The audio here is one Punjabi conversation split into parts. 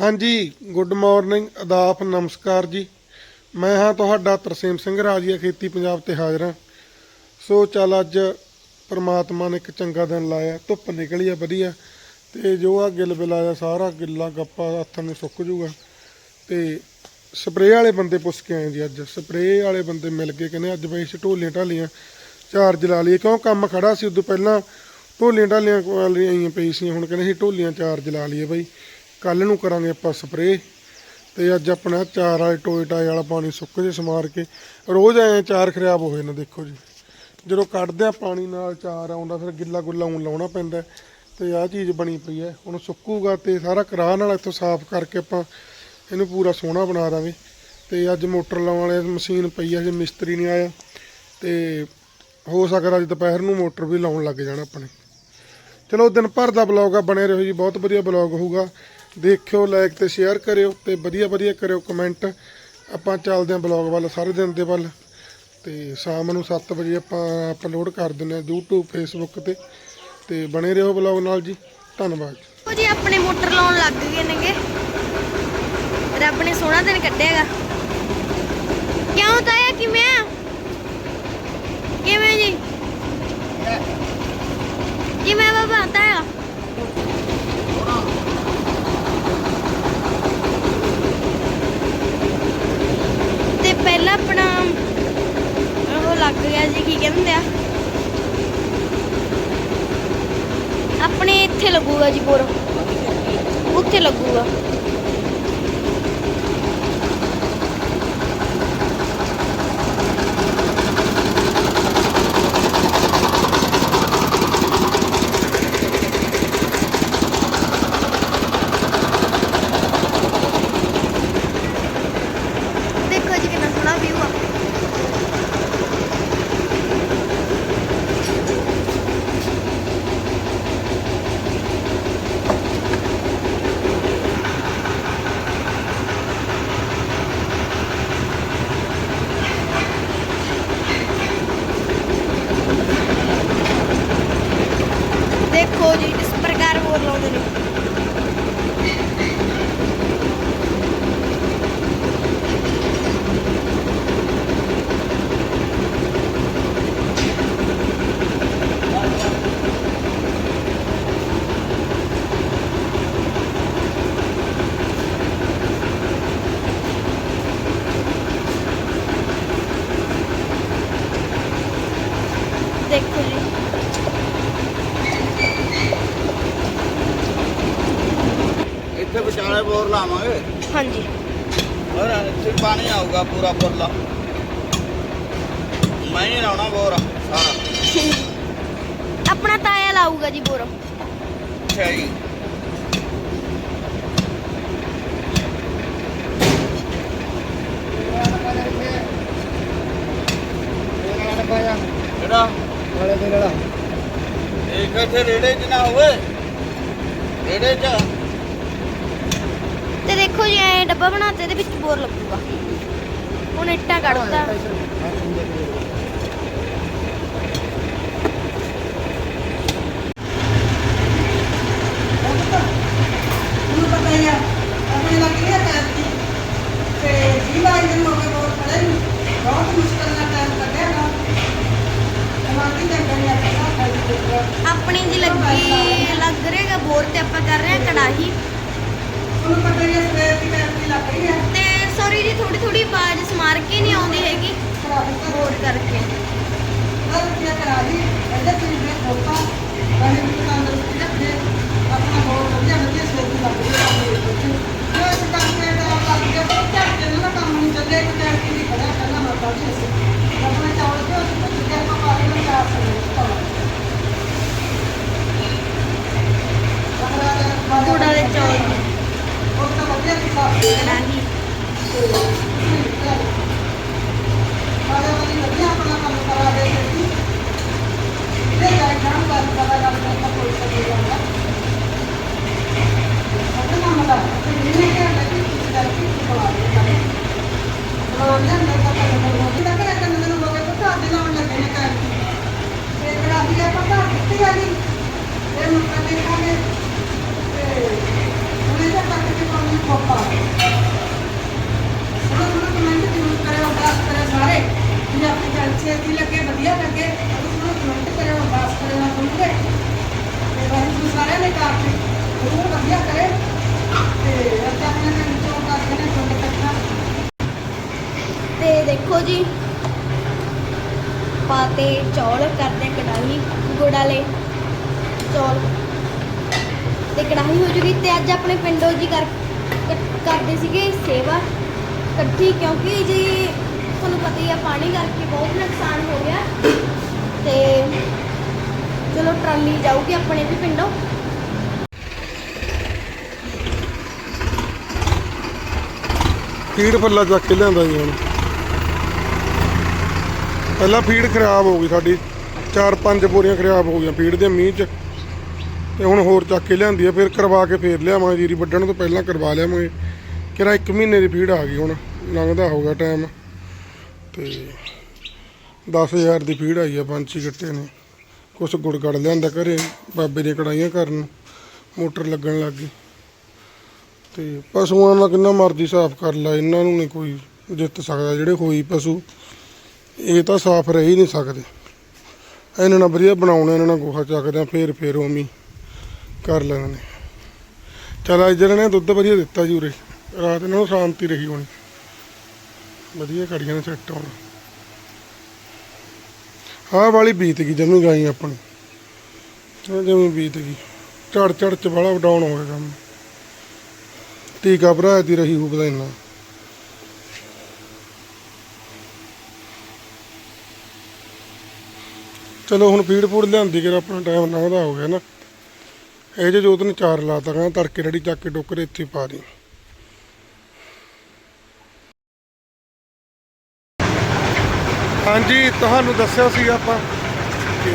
ਹਾਂਜੀ ਗੁੱਡ ਮਾਰਨਿੰਗ ਆਦਾਬ ਨਮਸਕਾਰ ਜੀ। ਮੈਂ ਹਾਂ ਤੁਹਾਡਾ ਤਰਸੇਮ ਸਿੰਘ ਰਾਜੀਆ, ਖੇਤੀ ਪੰਜਾਬ ਤੇ ਹਾਜ਼ਰ ਹਾਂ। ਸੋ ਚੱਲ ਅੱਜ ਪਰਮਾਤਮਾ ਨੇ ਇੱਕ ਚੰਗਾ ਦਿਨ ਲਾਇਆ, ਧੁੱਪ ਨਿਕਲੀ ਆ, ਵਧੀਆ। ਤੇ ਜੋ ਆ ਗਿੱਲ ਬਿਲਾਇਆ, ਸਾਰਾ ਗਿੱਲਾ ਗੱਪਾ ਹੱਥਾਂ ਨੂੰ ਸੁੱਕ ਜੂਗਾ। ਤੇ ਸਪਰੇਅ ਵਾਲੇ ਬੰਦੇ ਪੁੱਛ ਕੇ ਆਏ ਜੀ ਅੱਜ। ਸਪਰੇਅ ਵਾਲੇ ਬੰਦੇ ਮਿਲ ਕੇ ਕਹਿੰਦੇ, ਅੱਜ ਬਈ ਢੋਲੀਆਂ ਢਾਲੀਆਂ ਚਾਰਜ ਲਾ ਲਈਏ। ਕਿਉਂ? ਕੰਮ ਖੜਾ ਸੀ ਉਦੋਂ ਪਹਿਲਾਂ। ਢੋਲੀਆਂ ਢਾਲੀਆਂ ਆਈਆਂ ਪਈ ਸੀ, ਹੁਣ ਕਹਿੰਦੇ ਸੀ ਢੋਲੀਆਂ ਚਾਰਜ ਲਾ ਲਈਏ ਬਈ। ਕੱਲ ਨੂੰ ਕਰਾਂਗੇ ਆਪਾਂ ਸਪਰੇਅ ਤੇ ਅੱਜ ਆਪਣਾ ਚਾਰ ਵਾਲੇ ਟੋਏ ਟਾਏ ਵਾਲਾ ਪਾਣੀ ਸੁੱਕ ਜੇ ਸਮਾਰ ਕੇ। ਰੋਜ਼ ਐ ਚਾਰ ਖਰਾਬ ਹੋਏ ਨੇ, ਦੇਖੋ ਜੀ। ਜਦੋਂ ਕੱਢਦੇ ਆ ਪਾਣੀ ਨਾਲ ਚਾਰ ਆਉਂਦਾ, ਫਿਰ ਗਿੱਲਾ ਗੁੱਲਾ ਉਂ ਲਾਉਣਾ ਪੈਂਦਾ ਤੇ ਆਹ ਚੀਜ਼ ਬਣੀ ਪਈ ਹੈ। ਹੁਣ ਸੁੱਕੂਗਾ ਤੇ ਸਾਰਾ ਕਰਾਹ ਨਾਲ ਇੱਥੋਂ ਸਾਫ਼ ਕਰਕੇ ਆਪਾਂ ਇਹਨੂੰ ਪੂਰਾ ਸੋਹਣਾ ਬਣਾ ਦਾਂਗੇ। ਤੇ ਅੱਜ ਮੋਟਰ ਲਾਉਣ ਵਾਲੇ ਮਸ਼ੀਨ ਪਈ ਹੈ ਜੇ ਮਿਸਤਰੀ ਨਹੀਂ ਆਇਆ। ਤੇ ਹੋ ਸਕਦਾ ਅੱਜ ਦੁਪਹਿਰ ਨੂੰ ਮੋਟਰ ਵੀ ਲਾਉਣ ਲੱਗ ਜਾਣਾ ਆਪਣੇ। ਚਲੋ, ਦਿਨ ਭਰ ਦਾ ਬਲੌਗ ਆ, ਬਣੇ ਰਹੋ ਜੀ। ਬਹੁਤ ਵਧੀਆ ਬਲੌਗ ਹੋਊਗਾ। ਦੇਖਿਓ ਲਾਈਕ ਤੇ ਸ਼ੇਅਰ ਕਰਿਓ ਤੇ ਵਧੀਆ ਵਧੀਆ ਕਰਿਓ ਕਮੈਂਟ ਆਪਾਂ ਚੱਲਦੇ ਆਂ ਬਲੌਗ ਵੱਲ, ਸਾਰੇ ਦਿਨ ਦੇ ਵੱਲ। ਤੇ ਸ਼ਾਮ ਨੂੰ 7 ਵਜੇ ਆਪਾਂ ਅਪਲੋਡ ਕਰ ਦਿੰਦੇ ਆ YouTube, Facebook ਤੇ। ਤੇ ਬਣੇ ਰਹੋ ਬਲੌਗ ਨਾਲ ਜੀ। ਧੰਨਵਾਦ। ਉਹ ਜੀ, ਆਪਣੇ ਮੋਟਰ ਲਾਉਣ ਲੱਗ ਗਏ ਨੇਗੇ। ਰੱਬ ਨੇ ਸੋਹਣਾ ਦਿਨ ਕੱਢਿਆਗਾ ਕਿਉਂ ਤਾਇਆ, ਕਿਵੇਂ ਕਿਵੇਂ ਜੀ? ਕਿਵੇਂ ਬਾਬਾ? ਤਾਇਆ ਪਹਿਲਾਂ ਆਪਣਾ ਉਹ ਲੱਗ ਗਿਆ ਜੀ, ਕੀ ਕਹਿੰਦੇ ਆ? ਆਪਣੇ ਇੱਥੇ ਲੱਗੂਗਾ ਜੀ ਬੋਰ। ਉੱਥੇ ਲੱਗੂਗਾ ਦੇਖੋ ਜੀ ਕਿੰਨਾ ਸੋਹਣਾ ਵਿਊ ਆ ਦੇਖੋ ਜੀ ਇਸ ਪ੍ਰਕਾਰ ਬੋਰ ਲਾਉਂਦੇ ਨੇ ਦੇਖੋ ਜੀ ਬੋਰ ਲਾਵਾਂਗੇ। ਹਾਂਜੀ। ਹੋਰ ਇੱਥੇ ਪਾਣੀ ਆਊਗਾ ਪੂਰਾ ਫੁੱਲ ਮੈਂ ਹੀ ਲਾਉਣਾ ਬੋਰ ਸਾਰਾ। ਆਪਣਾ ਤਾਇਆ ਲਾਊਗਾ ਜੀ ਬੋਰ। ਅੱਛਾ ਜੀ। ਕਿਹੜਾ? ਵਾਲੇ ਦੇ ਲੜਾ ਇੱਕ ਇੱਥੇ ਰੇੜੇ 'ਚ ਨਾ ਹੋਵੇ। ਰੇੜੇ 'ਚ। ਤੇ ਦੇਖੋ ਜੀ ਐ ਡੱਬਾ ਬਣਾਤੇ ਇਹਦੇ ਵਿੱਚ ਬੋਰ ਲੱਗੂਗਾ। ਹੁਣ ਇੱਟਾਂ ਕੱਢਦਾ ਤੁਹਾਨੂੰ ਪਤਾ ਹੀ ਆ ਆਪਣੇ ਲੱਗ ਗਿਆ ਟਾਈਮ ਦੀ ਤੇ ਜੀਵਾ ਇਹਨੂੰ ਹੋ ਕੇ ਬਹੁਤ ਖੜੇ ਨੂੰ ਬਹੁਤ ਮੁਸ਼ਕਲ ਨਾਲ ਟਾਈਮ ਕੱਢਿਆ ਨਾ ਤੁਹਾਡੀ ਤਾਂ ਕਰੀ ਆਪਣਾ ਖਾਈ ਦੇ ਆਪਣੀ ਜੀ ਲੱਗੀ ਲੱਗ ਰਿਹਾਗਾ ਬੋਰ ਤੇ ਆਪਾਂ ਕਰ ਰਹੇ ਹਾਂ ਕੜਾਹੀ ਤੁਹਾਨੂੰ ਪਤਾ ਹੀ ਆ ਸਵੇਰ ਦੀ ਟਾਈਮ ਦੀ ਲੱਗ ਰਹੀ ਹੈ ਤੇ ਸੌਰੀ ਜੀ ਥੋੜੀ ਥੋੜੀ ਆਵਾਜ਼ ਸਮਾਰ ਕੇ ਨਹੀਂ ਆਉਂਦੀ ਹੈਗੀ ਬੋਰ ਕਰਕੇ ਹਰ ਕੀ ਕਰਾ ਲਈ ਇਹਦੇ ਤੇ ਵੀ ਹੋਤਾ ਬਣੇ ਵੀ ਤੰਦਰੁਸਤੀ ਰੱਖੇ ਆਪਣਾ ਬਹੁਤ ਵਧੀਆ ਵਧੀਆ ਦੀ ਰਹੀ ਹੈ ਜੋ ਇਸ ਕਰਕੇ ਦਾ ਲੱਗ ਗਿਆ ਘੱਟ ਜਿਹਨਾਂ ਦਾ ਕੰਮ ਨਹੀਂ ਚੱਲੇ ਇੱਕ ਟਾਈਮ ਦੀ ਖੜਾ ਕਰਨਾ ਮਰਦਾ ਜੀ ਅਸੀਂ। ਆਪਣੇ ਚੌਲ ਜੋ ਅਸੀਂ ਕੁਝ ਕੇ ਆਪਾਂ ਪਾ ਲੈਣਾ ਚਾਰ ਸੌ ਗੁੜ ਵਾਲੇ ਚੌਲ ਦੀ ਉਹ ਤਾਂ ਵਧੀਆ ਸੀ ਸਾਫ਼ ਕੜਾਹੀ ਵਾਲੇ ਵਾਲੀ ਵਧੀਆ। ਆਪਣਾ ਕੰਮ ਕਰਾ ਦੇ ਸੀ ਇਹ ਜਾਇ ਜਾਣ ਕਰ ਪਤਾ ਗੱਲ ਕਰਦਾ ਕੋਈ ਸਕੇ ਜਾਂਦਾ ਉਹ ਕੰਮ ਦਾ ਤੇ ਜਿਹਨੇ ਕਿ ਲੱਗੀ ਕਿਸ ਤਰ੍ਹਾਂ ਕੀ ਬਣਾ ਦੇ ਕਰੇ ਬਣਾ ਲੈ ਮੈਂ ਤਾਂ ਕਰ ਲਵਾਂ ਕਿ ਤੱਕ ਰੱਖਣ ਨੂੰ ਲੋਕੇ ਤੋਂ ਤਾਂ ਦੇ ਲਾਉਣ ਲੱਗੇ ਨੇ ਕਰ ਤੇ ਕਰਾ ਦੀ ਆਪਾਂ ਤਾਂ ਕਿੱਥੇ ਆ ਗਈ ਇਹ ਮੁੱਕਾ ਦੇਖਾਂਗੇ ਤੇ ਉਹਨੇ ਤਾਂ ਤੱਕ ਕੇ ਪਾਣੀ ਜ਼ਰੂਰ ਵਧੀਆ ਕਰੇ ਤੇ ਅੱਜ ਆਪਣੇ ਪਿੰਡ ਚੋਂ ਕਰਦੇ ਨੇ ਪਿੰਡ ਇਕੱਠਾ ਤੇ ਦੇਖੋ ਜੀ ਪਾਤੇ ਚੌਲ ਕਰਦੇ ਕੜਾਹੀ ਗੁੜ ਵਾਲੇ। ਚੌਲ। ਤੇ ਕੜਾਹੀ ਹੋ ਜੂਗੀ ਤੇ ਅੱਜ ਆਪਣੇ ਪਿੰਡੋਂ ਜੀ ਕਰ ਕਰਦੇ ਸੀਗੇ ਸੇਵਾ ਇਕੱਠੀ ਕਿਉਂਕਿ ਜੀ ਤੁਹਾਨੂੰ ਪਤਾ ਹੀ ਆ ਪਾਣੀ ਕਰਕੇ ਬਹੁਤ ਨੁਕਸਾਨ ਹੋ ਗਿਆ। ਤੇ ਚਲੋ ਟਰਾਲੀ ਜਾਊਗੀ ਆਪਣੇ ਵੀ ਪਿੰਡੋਂ। ਫੀਡ ਪੱਲਾ ਚੱਕ ਕੇ ਲਿਆਂਦਾ ਜੀ ਹੁਣ। ਪਹਿਲਾਂ ਫੀਡ ਖਰਾਬ ਹੋ ਗਈ ਸਾਡੀ, ਚਾਰ ਪੰਜ ਬੋਰੀਆਂ ਖਰਾਬ ਹੋ ਗਈਆਂ ਫੀਡ ਦੇ ਮੀਂਹ 'ਚ। ਤੇ ਹੁਣ ਹੋਰ ਚੱਕ ਕੇ ਲਿਆਂਦੀ ਆ, ਫਿਰ ਕਰਵਾ ਕੇ ਫੇਰ ਲਿਆਵਾਂਗੇ, ਜੀਰੀ ਵੱਢਣ ਤੋਂ ਪਹਿਲਾਂ ਕਰਵਾ ਲਿਆਵਾਂਗੇ। ਕਿਰਾ ਇੱਕ ਮਹੀਨੇ ਦੀ ਫੀਡ ਆ ਗਈ ਹੁਣ, ਲੰਘਦਾ ਹੋਗਾ ਟਾਈਮ। ਤੇ 10000 ਦੀ ਫੀਡ ਆਈ ਆ ਪੰਜ ਛੇ ਗੱਟੇ ਨੇ। ਕੁਛ ਗੁੜ ਗੜ ਲਿਆਂਦਾ ਘਰੇ, ਬਾਬੇ ਦੀਆਂ ਕੜਾਈਆਂ ਕਰਨ, ਮੋਟਰ ਲੱਗਣ ਲੱਗ ਗਈ। ਤੇ ਪਸ਼ੂਆਂ ਨਾਲ ਕਿੰਨਾ ਮਰਜ਼ੀ ਸਾਫ਼ ਕਰ ਲਾ, ਇਹਨਾਂ ਨੂੰ ਨਹੀਂ ਕੋਈ ਜਿੱਤ ਸਕਦਾ, ਜਿਹੜੇ ਹੋਈ ਪਸ਼ੂ। ਇਹ ਤਾਂ ਸਾਫ਼ ਰਹਿ ਹੀ ਨਹੀਂ ਸਕਦੇ। ਇਹਨਾਂ ਨਾਲ ਵਧੀਆ ਬਣਾਉਣਾ, ਇਹਨਾਂ ਨਾਲ ਗੋਹਾ ਚੱਕਦੇ ਆ ਫੇਰ ਫੇਰ ਉਵੇਂ ਕਰ ਲੈਣਾ ਨੇ ਚਲ ਅੱਜ ਜਿਹੜਾ ਨੇ ਦੁੱਧ ਵਧੀਆ ਦਿੱਤਾ ਜੀ ਉਰੇ। ਰਾਤ ਇਹਨਾਂ ਨੂੰ ਸ਼ਾਂਤੀ ਰਹੀ ਹੋਣੀ। ਵਧੀਆ ਕੜੀਆਂ ਨੇ ਸੈੱਟ ਹੋਣ। ਆਹ ਵਾਲੀ ਬੀਤ ਗਈ, ਜਮੀ ਗਾਈ ਆਪਣੀ। ਉਹ ਜਮੀ ਬੀਤ ਗਈ। ਝੜ ਝੜ ਚ ਵਾਲਾ ਡਾਊਨ ਹੋ ਗਿਆ ਕੰਮ। ਟੀਕਾ ਭਰਾ ਦੀ ਰਹੀ ਹੋ ਬਦਾਇਨਾ ਚਲੋ ਹੁਣ ਫੀਡ ਫੂਡ ਲਿਆਂਦੀ ਕਿ ਆਪਣਾ ਟਾਈਮ ਲੰਘਦਾ ਹੋ ਗਿਆ ਨਾ। ਇਹ ਜੇ ਜੋਤ ਨੇ ਚਾਰ ਲਾਤਾ ਕਹਿੰਦਾ ਤੜਕੇ ਰੜੀ ਚੱਕ ਕੇ ਟੋਕਰੇ ਇੱਥੇ ਪਾ ਦੀ। ਹਾਂਜੀ, ਤੁਹਾਨੂੰ ਦੱਸਿਆ ਸੀ ਆਪਾਂ ਕਿ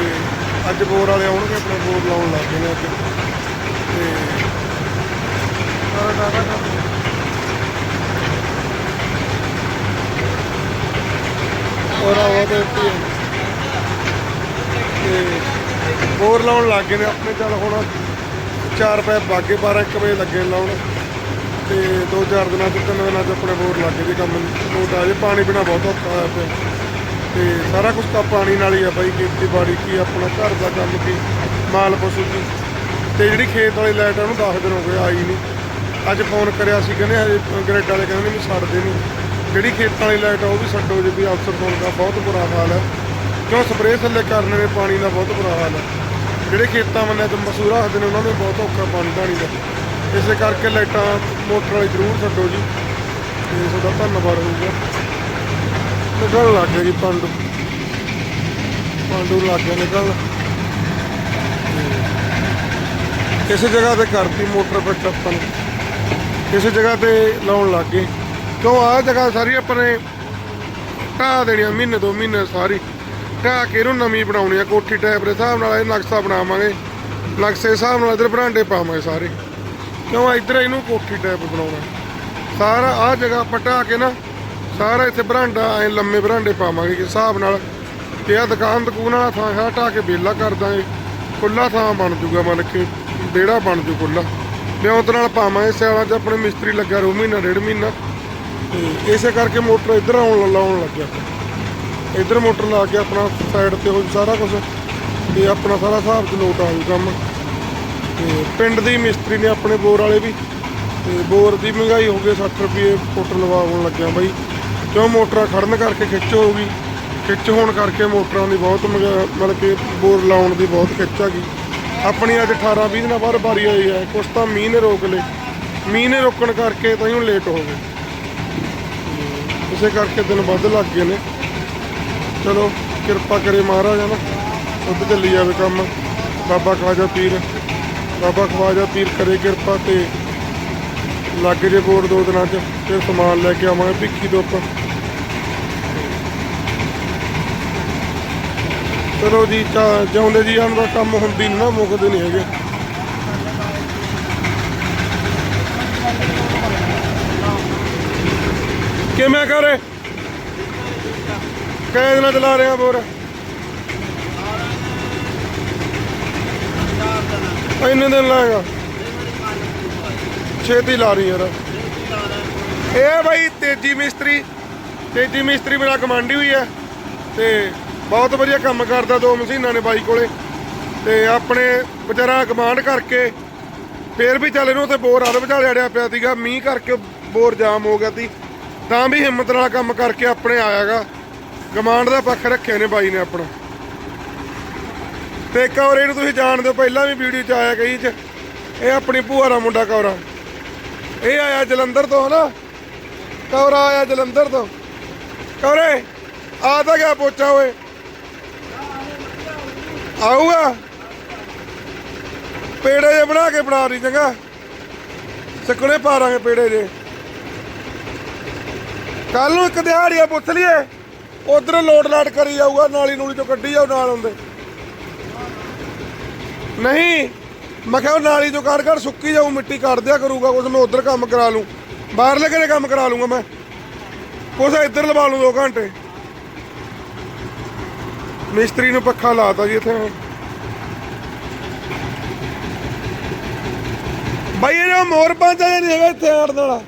ਅੱਜ ਬੋਰ ਵਾਲੇ ਆਉਣਗੇ, ਆਪਣੇ ਬੋਰ ਲਾਉਣ ਲੱਗ ਗਏ ਨੇ ਅੱਜ। ਤੇ ਸਾਰਾ ਡਾਟਾ ਕੰਮ। ਹੋਰ ਆਵਾ ਤੇ ਤੇ ਬੋਰ ਲਾਉਣ ਲੱਗ ਗਏ ਨੇ ਆਪਣੇ, ਚੱਲ ਹੁਣ ਚਾਰ ਪੈਪ ਬਾਗੇ 12 1 ਵਜੇ ਲੱਗੇ ਲਾਉਣ ਤੇ ਦੋ ਚਾਰ ਦਿਨਾਂ ਤੋਂ ਤਿੰਨ ਦਿਨਾਂ ਤੋਂ ਆਪਣੇ ਬੋਰ ਲੱਗੇ ਜੀ ਕੰਮ ਲੋਟ ਆ ਜੇ ਪਾਣੀ ਬਿਨਾ ਬਹੁਤ ਔਖਾ ਹੋਇਆ ਪਿਆ। ਤੇ ਸਾਰਾ ਕੁਝ ਤਾਂ ਪਾਣੀ ਨਾਲ ਹੀ ਆ ਬਾਈ, ਖੇਤੀਬਾੜੀ ਕੀ, ਆਪਣਾ ਘਰ ਦਾ ਕੰਮ ਕੀ, ਮਾਲ ਪਸ਼ੂ ਕੀ। ਤੇ ਜਿਹੜੀ ਖੇਤ ਵਾਲੀ ਲਾਈਟ ਆ, ਉਹਨੂੰ 10 ਦਿਨ ਹੋ ਗਏ ਆਈ ਨਹੀਂ ਅੱਜ ਫੋਨ ਕਰਿਆ ਸੀ, ਕਹਿੰਦੇ ਹਜੇ ਗ੍ਰਿਡ ਵਾਲੇ ਕਹਿੰਦੇ ਵੀ ਛੱਡਦੇ ਨਹੀਂ ਜਿਹੜੀ ਖੇਤਾਂ ਵਾਲੀ ਲਾਈਟ ਆ, ਉਹ ਵੀ ਛੱਡੋ ਜੇ, ਵੀ ਅਫਸਰ ਫੋਨ ਦਾ ਬਹੁਤ ਬੁਰਾ ਹਾਲ ਹੈ ਕਿਉਂ ਸਪਰੇਅ ਥੱਲੇ ਕਰਨ ਨੇ ਪਾਣੀ ਦਾ ਬਹੁਤ ਬੁਰਾ ਹਾਲ ਹੈ। ਜਿਹੜੇ ਖੇਤਾਂ ਮੰਨੇ ਤੇ ਮਸੂਰਾ ਰੱਖਦੇ ਨੇ, ਉਹਨਾਂ ਨੂੰ ਬਹੁਤ ਔਖਾ ਪਾਣੀ ਧਾਣੀ ਦਾ। ਇਸੇ ਕਰਕੇ ਲਾਈਟਾਂ, ਮੋਟਰ ਵਾਲੀ ਜ਼ਰੂਰ ਛੱਡੋ ਜੀ। ਤੇ ਤੁਹਾਡਾ ਧੰਨਵਾਦ ਹੋਊਗਾ। ਨਿਕਲਣ ਲੱਗ ਗਿਆ ਜੀ ਪਾਂਡੂ। ਪਾਂਡੂ ਲੱਗ ਗਿਆ ਨਿਕਲ। ਕਿਸੇ ਜਗ੍ਹਾ ਤੇ ਕਰਤੀ ਮੋਟਰ ਫਿੱਟ ਆਪਾਂ ਨੇ ਕਿਸੇ ਜਗ੍ਹਾ ਤੇ ਲਾਉਣ ਲੱਗ ਗਏ। ਕਿਉਂ ਆਹ ਜਗ੍ਹਾ ਸਾਰੀ ਆਪਣੇ ਨੇ ਢਾਹ ਦੇਣੀ ਆ ਮਹੀਨੇ ਦੋ ਮਹੀਨੇ ਸਾਰੀ। ਢਾਹ ਕੇ ਇਹਨੂੰ ਨਵੀਂ ਬਣਾਉਣੀ ਆ, ਕੋਠੀ ਟਾਈਪ ਦੇ ਹਿਸਾਬ ਨਾਲ ਇਹ ਨਕਸ਼ਾ ਬਣਾਵਾਂਗੇ। ਨਕਸ਼ੇ ਹਿਸਾਬ ਨਾਲ ਇਧਰ ਬਰਾਂਡੇ ਪਾਵਾਂਗੇ ਸਾਰੇ। ਕਿਉਂ ਇੱਧਰ ਇਹਨੂੰ ਕੋਠੀ ਟਾਈਪ ਬਣਾਉਣਾ। ਸਾਰਾ ਆਹ ਜਗ੍ਹਾ ਆਪਾਂ ਢਾਹ ਕੇ ਨਾ, ਸਾਰਾ ਇੱਥੇ ਬਰਾਂਡਾ, ਐ ਲੰਮੇ ਬਰਾਂਡੇ ਪਾਵਾਂਗੇ ਕਿ ਹਿਸਾਬ ਨਾਲ ਤੇ ਆ ਦੁਕਾਨ ਦਕੂਨ ਵਾਲਾ ਥਾਂ, ਸਾਰਾ ਢਾਹ ਕੇ ਵਿਹਲਾ ਕਰ ਦਾਂਗੇ। ਖੁੱਲਾ ਥਾਂ ਬਣ ਜੂਗਾ ਮੰਨ ਕੇ, ਵਿਹੜਾ ਬਣ ਜੂ ਖੁੱਲਾ ਬਿਉਂਤ ਨਾਲ ਪਾਵਾਂਗੇ ਸਿਆਲਾਂ 'ਚ ਆਪਣੇ ਮਿਸਤਰੀ ਲੱਗਾ ਰੂ ਮਹੀਨਾ, ਡੇਢ ਮਹੀਨਾ। ਤੇ ਇਸੇ ਕਰਕੇ ਮੋਟਰ ਇੱਧਰ ਆਉਣ ਲਾਉਣ ਲੱਗਿਆ। ਇੱਧਰ ਮੋਟਰ ਲਾ ਕੇ ਆਪਣਾ ਸਾਈਡ ਤੇ ਹੋ ਸਾਰਾ ਕੁਝ ਤੇ ਆਪਣਾ ਸਾਰਾ ਹਿਸਾਬ ਚ ਲੋਟ ਆ ਜੂ ਕੰਮ। ਤੇ ਪਿੰਡ ਦੇ ਮਿਸਤਰੀ ਨੇ ਆਪਣੇ ਬੋਰ ਵਾਲੇ ਵੀ ਤੇ ਬੋਰ ਦੀ ਮਹਿੰਗਾਈ ਹੋ ਗਈ 60 ਰੁਪਏ ਫੁੱਟ ਲਵਾਉਣ ਲੱਗਿਆ ਬਾਈ। ਕਿਉਂ ਮੋਟਰਾਂ ਖੜਨ ਕਰਕੇ ਖਿੱਚ ਹੋ ਗਈ? ਖਿੱਚ ਹੋਣ ਕਰਕੇ ਮੋਟਰਾਂ ਦੀ ਬਹੁਤ ਮਹਿੰਗਾ- ਮਤਲਬ ਕਿ ਬੋਰ ਲਾਉਣ ਦੀ ਬਹੁਤ ਖਿੱਚ ਆ ਗਈ। ਆਪਣੀ ਅੱਜ 18 20 ਦਿਨਾਂ ਬਾਅਦ ਬਾਰੀ ਆਈ ਹੈ, ਕੁਛ ਤਾਂ ਮੀਂਹ ਨੇ ਰੋਕ ਲਏ। ਮੀਂਹ ਨੇ ਰੋਕਣ ਕਰਕੇ ਤਾਂ ਹੀ ਹੁਣ ਲੇਟ ਹੋ ਗਏ। ਇਸੇ ਕਰਕੇ ਦਿਨ ਵੱਧ ਲੱਗ ਗਏ ਨੇ। ਚਲੋ, ਕਿਰਪਾ ਕਰੇ ਮਹਾਰਾਜ ਨਾ? ਉੱਧਰ ਚੱਲੀ ਜਾਵੇ ਕੰਮ। ਬਾਬਾ ਖਵਾਜਾ ਪੀਰ ਬਾਬਾ ਖਵਾਜਾ ਪੀਰ ਕਰੇ ਕਿਰਪਾ ਤੇ ਲੱਗ ਜੇ ਬੋਰ ਦੋ ਦਿਨਾਂ ਚ, ਫਿਰ ਸਮਾਨ ਲੈ ਕੇ ਆਵਾਂਗੇ, ਭਿੱਖੀ ਤੋਂ ਆਪਾਂ ਚਲੋ ਜੀ, ਚਾ- ਜਿਉਂਦੇ ਜੀ ਜਾਣ ਦਾ ਕੰਮ ਹੁੰਦੀ ਨਾ ਮੁੱਕਦੇ ਨਹੀਂ ਹੈਗੇ। ਕਿਵੇਂ ਕਰੇ ਕਈ ਦਿਨਾਂ ਚਲਾ ਰਿਹਾ ਬੋਰ। ਇੰਨੇ ਦਿਨ ਲਾਏਗਾ ਛੇਤੀ ਲਾ ਰਹੀ ਯਾਰ। ਇਹ ਬਾਈ ਤੇਜੀ ਮਿਸਤਰੀ ਤੇਜੀ ਮਿਸਤਰੀ ਮੇਰਾ ਕਮਾਂਡੀ ਹੋਈ ਹੈ ਤੇ ਬਹੁਤ ਵਧੀਆ ਕੰਮ ਕਰਦਾ ਦੋ ਮਸ਼ੀਨਾਂ ਨੇ ਬਾਈ ਕੋਲੇ। ਤੇ ਆਪਣੇ ਵਿਚਾਰਾ ਕਮਾਂਡ ਕਰਕੇ ਫੇਰ ਵੀ ਚੱਲ ਇਹਨੂੰ ਤੇ ਬੋਰ ਹਰ ਵਿਚਾਲੇ ਅੜਿਆ ਪਿਆ ਸੀਗਾ। ਮੀਂਹ ਕਰਕੇ ਬੋਰ ਜਾਮ ਹੋ ਗਿਆ ਸੀ। ਤਾਂ ਵੀ ਹਿੰਮਤ ਨਾਲ ਕੰਮ ਕਰਕੇ ਆਪਣੇ ਆਇਆਗਾ ਕਮਾਂਡ ਦਾ ਪੱਖ ਰੱਖਿਆ ਨੇ ਬਾਈ ਨੇ ਆਪਣਾ। ਤੇ ਕੌਰੇ ਨੂੰ ਤੁਸੀਂ ਜਾਣਦੇ ਹੋ ਪਹਿਲਾਂ ਵੀ ਵੀਡੀਓ ਚ ਆਇਆ ਕਈ ਚ, ਇਹ ਆਪਣੀ ਭੂਆ ਦਾ ਮੁੰਡਾ ਕੌਰਾ। ਇਹ ਆਇਆ ਜਲੰਧਰ ਤੋਂ ਹਨਾ? ਕੌਰਾ ਆਇਆ ਜਲੰਧਰ ਤੋਂ। ਕੌਰੇ, ਆ ਤਾਂ ਗਿਆ ਪੋਚਾ ਓਏ। ਆਊਗਾ? ਪੇੜੇ ਜੇ ਬਣਾ ਕੇ ਬਣਾ ਰਹੀ ਚੰਗਾ ਸਿੱਕਣੇ ਪਾ ਦਾਂਗੇ ਪੇੜੇ ਜੇ। ਕੱਲ ਨੂੰ ਇੱਕ ਦਿਹਾੜੀਆ ਪੁੱਛ ਲਈਏ। ਉਧਰ ਲੋਡ ਲਾਟ ਕਰੀ ਜਾਊਗਾ, ਨਾਲੀ ਨੂਲੀ ਤੋਂ ਕੱਢੀ ਜਾਓ ਨਾਲ ਹੁੰਦੇ ਨਹੀਂ, ਮੈਂ ਕਿਹਾ ਉਹ ਨਾਲੀ ਤੋਂ ਕੱਢ ਕੱਢ ਸੁੱਕੀ ਜਾਊ, ਮਿੱਟੀ ਕੱਢ ਦਿਆ ਕਰੂਗਾ ਕੁਝ ਮੈਂ ਉਧਰ ਕੰਮ ਕਰਾ ਲੂੰ। ਬਾਹਰਲੇ ਘਰੇ ਕੰਮ ਕਰਾ ਲੂੰਗਾ ਮੈਂ। ਕੁਛ ਇੱਧਰ ਲਵਾ ਲੂੰ 2 ਘੰਟੇ। ਮਿਸਤਰੀ ਨੂੰ ਪੱਖਾ ਲਾਤਾ ਜੀ ਇੱਥੇ। ਬਾਈ ਇਹ ਮੋਰ ਪਾਂਚਾ ਨਹੀਂ ਹੈਗਾ ਇੱਥੇ ਆੜਨ ਵਾਲਾ।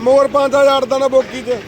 ਮੋਰ ਪਾਂਚਾ ਜਿਹਾ ਅੜਦਾ ਨਾ ਬੋਕੀ 'ਚ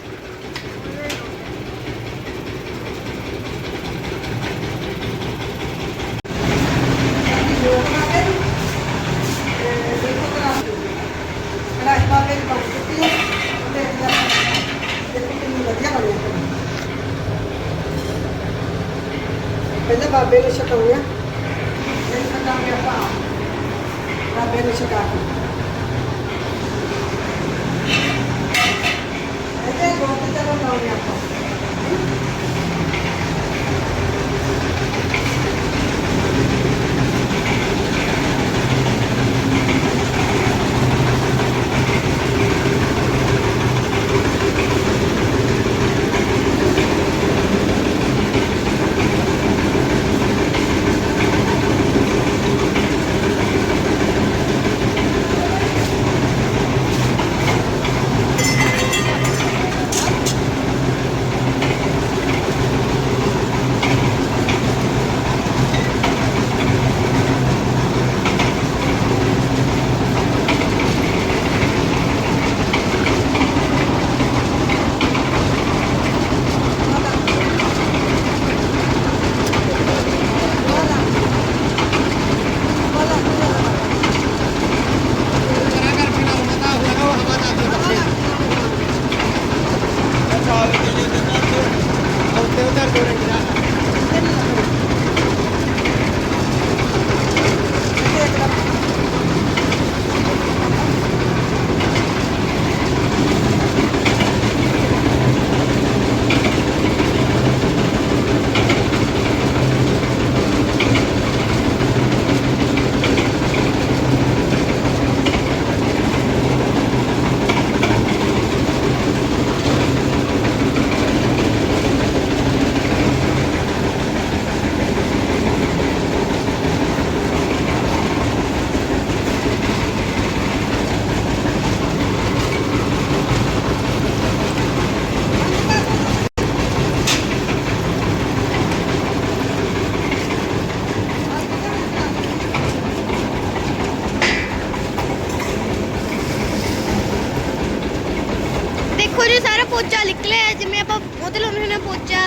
ਦੇਖੋ ਜੀ ਸਾਰਾ ਪੋਚਾ ਨਿਕਲਿਆ ਜਿਵੇਂ ਆਪਾਂ ਉਹਦੇ ਲਾਉਂਦੇ ਹੁੰਦੇ ਪੋਚਾ।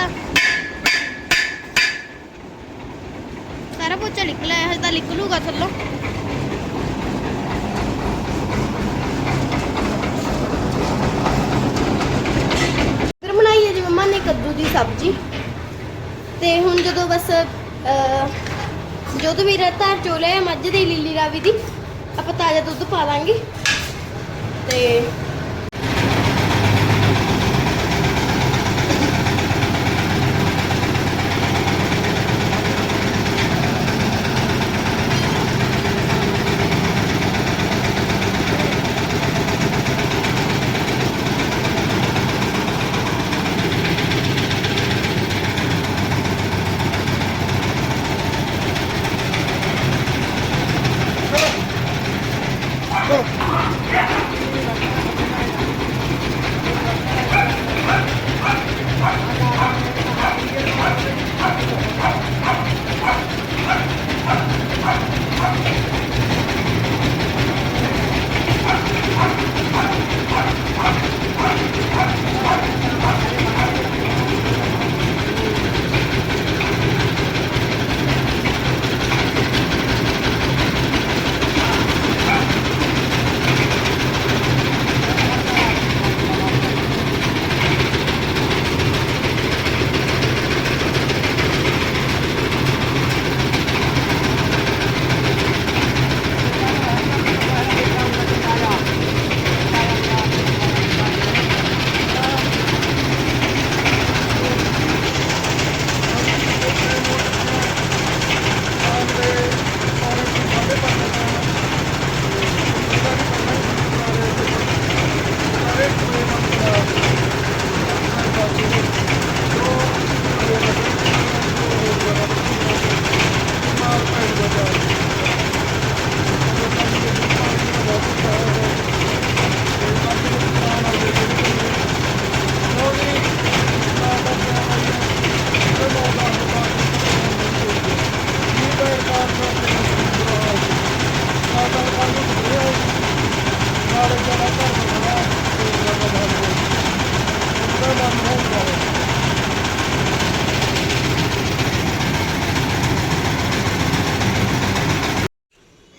ਸਾਰਾ ਪੋਚਾ ਨਿਕਲਿਆ ਹੈ ਹਜੇ ਤਾਂ ਨਿਕਲੂਗਾ ਥੱਲੋਂ। ਫਿਰ ਬਣਾਈ ਹੈ ਜੀ ਮੰਮਾ ਨੇ ਕੱਦੂ ਦੀ ਸਬਜ਼ੀ। ਤੇ ਹੁਣ ਜਦੋਂ ਬਸ ਅਹ, ਜਦੋਂ ਮੇਰਾ ਧਾਰ ਚੋਲਿਆ ਮੱਝ ਦੀ ਲੀਲੀ ਰਾਵੀ ਦੀ ਆਪਾਂ ਤਾਜ਼ਾ ਦੁੱਧ ਪਾ ਦਾਂਗੇ। ਤੇ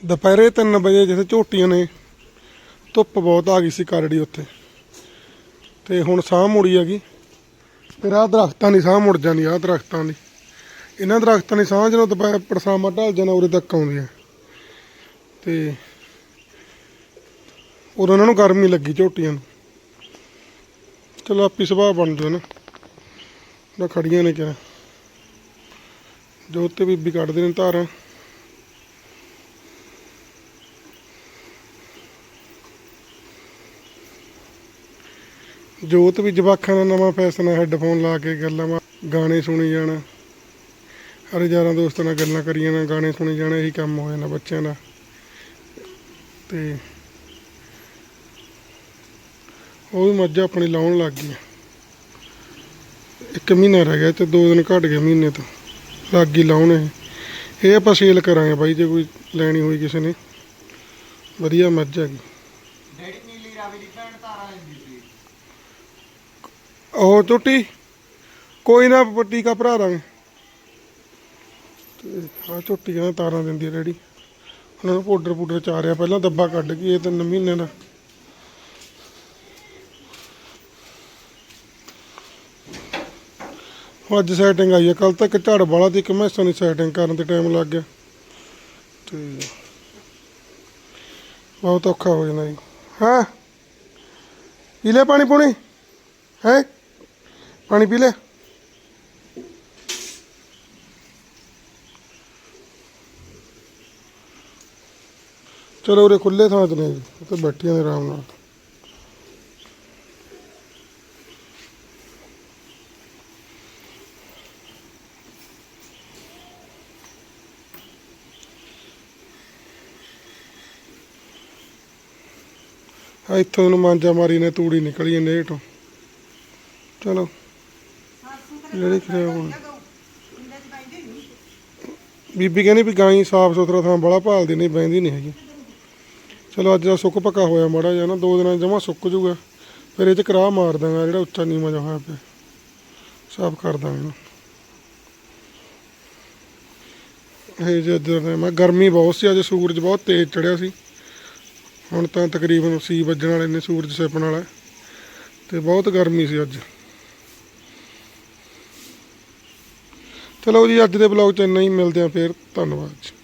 ਦੁਪਹਿਰੇ 3 ਵਜੇ ਜਿੱਥੇ ਝੋਟੀਆਂ ਨੇ, ਧੁੱਪ ਬਹੁਤ ਆ ਗਈ ਸੀ ਕਰੜੀ ਉੱਥੇ। ਤੇ ਹੁਣ ਸਾਹ ਮੁੜੀ ਹੈਗੀ। ਫਿਰ ਆਹ ਦਰਖਤਾਂ ਦੀ ਸਾਹ ਮੁੜ ਜਾਂਦੀ, ਆਹ ਦਰਖਤਾਂ ਦੀ। ਇਹਨਾਂ ਦਰਖਤਾਂ ਦੀ ਸਾਹ ਜਦੋਂ ਦੁਪਹਿਰ ਪਰਸਾਮਾ ਢਲ ਜਾਣਾ, ਉਰੇ ਤੱਕ ਆਉਂਦੀ ਹੈ। ਤੇ ਉਦੋਂ ਉਹਨਾਂ ਨੂੰ ਗਰਮੀ ਲੱਗੀ ਝੋਟੀਆਂ ਨੂੰ। ਚਲੋ ਆਪੀ ਸੁਭਾਅ ਬਣ ਜਾਓ ਨਾ। ਨਾ ਖੜੀਆਂ ਨੇ ਕਿਹਾ। ਜੋਤ ਤੇ ਬੀਬੀ ਕੱਢਦੇ ਨੇ ਧਾਰਾਂ। ਜੋਤ ਵੀ ਜਵਾਖਾਂ ਦਾ ਨਵਾਂ ਫੈਸ਼ਨ ਹੈ ਹੈੱਡਫੋਨ ਲਾ ਕੇ ਗੱਲਾਂ ਗਾਣੇ ਸੁਣੀ ਜਾਣਾ। ਹਰ ਯਾਰਾਂ ਦੋਸਤਾਂ ਨਾਲ ਗੱਲਾਂ ਕਰੀ ਜਾਣਾ, ਗਾਣੇ ਸੁਣੀ ਜਾਣਾ, ਇਹੀ ਕੰਮ ਹੋ ਜਾਣਾ ਬੱਚਿਆਂ ਦਾ। ਤੇ ਉਹ ਵੀ ਮੱਝਾਂ ਆਪਣੀ ਲਾਉਣ ਲੱਗ ਗਈਆਂ। ਇੱਕ ਮਹੀਨਾ ਰਹਿ ਗਿਆ ਤੇ ਦੋ ਦਿਨ ਘੱਟ ਗਏ ਮਹੀਨੇ ਤੋਂ। ਲੱਗ ਗਈ ਲਾਉਣ ਇਹ। ਇਹ ਆਪਾਂ ਸੇਲ ਕਰਾਂਗੇ ਬਾਈ ਜੇ ਕੋਈ ਲੈਣੀ ਹੋਈ ਕਿਸੇ ਨੇ। ਵਧੀਆ ਮੱਝ ਹੈਗੀ। ਡੈਡੀ ਨੀਲੀ ਰਾਵੀ ਦੀ ਭੈਣ ਤਾਰਾ ਲੈਂਦੀ ਸੀ। ਉਹ ਝੋਟੀ? ਕੋਈ ਨਾ ਟੀਕਾ ਭਰਾ ਦਾਂਗੇ। ਤੇ ਆ ਝੋਟੀ ਕਹਿੰਦਾ ਤਾਰਾਂ ਦਿੰਦੀ ਰੈਡੀ ਉਹਨਾਂ ਨੂੰ ਪਾਊਡਰ ਪੂਡਰ ਚਾਰਿਆ ਪਹਿਲਾਂ ਦੱਬਾ ਕੱਢ ਗਈ ਇਹ ਤਿੰਨ ਮਹੀਨੇ ਦਾ। ਅੱਜ ਸੈਟਿੰਗ ਆਈ ਹੈ। ਕੱਲ ਤੱਕ ਝੜ ਵਾਲਾ ਦੀ ਇੱਕ ਮੈਸਾਂ ਦੀ ਸੈਟਿੰਗ ਕਰਨ ਤੇ ਟਾਈਮ ਲੱਗ ਗਿਆ। ਤੇ ਬਹੁਤ ਔਖਾ ਹੋ ਜਾਂਦਾ ਜੀ। ਹਾਂ? ਪੀ ਲੈ ਪਾਣੀ ਪੂਣੀ? ਹੈ? ਪਾਣੀ ਪੀ ਲੈ। ਚਲੋ ਉਰੇ ਖੁੱਲੇ ਥਾਂ 'ਚ ਨੇ ਜੀ ਬੈਠੀਆਂ ਨੇ ਆਰਾਮ ਨਾਲ। ਇੱਥੋਂ ਨੂੰ ਮਾਂਜਾ ਮਾਰੀ ਨੇ, ਤੂੜੀ ਨਿਕਲੀ ਜਾਂਦੇ ਹੇਠੋਂ। ਚਲੋ, ਜਿਹੜੀ ਖਰਾਬ ਹੋਣੀ ਬੀਬੀ ਕਹਿੰਦੀ ਵੀ ਗਾਂ ਸਾਫ਼ ਸੁਥਰਾ ਥਾਂ ਬੜਾ ਭਾਲਦੀ, ਨਹੀਂ ਬੈਂਦੀ ਨਹੀਂ ਹੈਗੀ। ਚਲੋ, ਅੱਜ ਦਾ ਸੁੱਕ ਪੱਕਾ ਹੋਇਆ ਮਾੜਾ ਜਿਹਾ ਨਾ, ਦੋ ਦਿਨਾਂ ਜਮਾ ਸੁੱਕ ਜੂਗਾ। ਫਿਰ ਇਹ ਚ ਕਰਾਹ ਮਾਰ ਦਾਂਗਾ, ਜਿਹੜਾ ਉੱਚਾ ਨੀਵਾਂ ਜਿਹਾ ਹੋਇਆ ਪਿਆ। ਸਾਫ਼ ਕਰ ਦਾਂਗੇ ਇਹਨੂੰ। ਇਹ ਜਦੋਂ ਮੈਂ ਗਰਮੀ ਬਹੁਤ ਸੀ, ਅੱਜ ਸੂਰਜ ਬਹੁਤ ਤੇਜ਼ ਚੜਿਆ ਸੀ। ਹੁਣ ਤਾਂ ਤਕਰੀਬਨ ਸੀ ਵੱਜਣ ਵਾਲੇ ਨੇ ਸੂਰਜ ਛਿਪਣ ਵਾਲਾ। ਤੇ ਬਹੁਤ ਗਰਮੀ ਸੀ ਅੱਜ। ਚਲੋ ਜੀ, ਅੱਜ ਦੇ ਬਲੌਗ ਚ ਇੰਨਾ ਹੀ। ਮਿਲਦੇ ਆ ਫੇਰ। ਧੰਨਵਾਦ ਜੀ।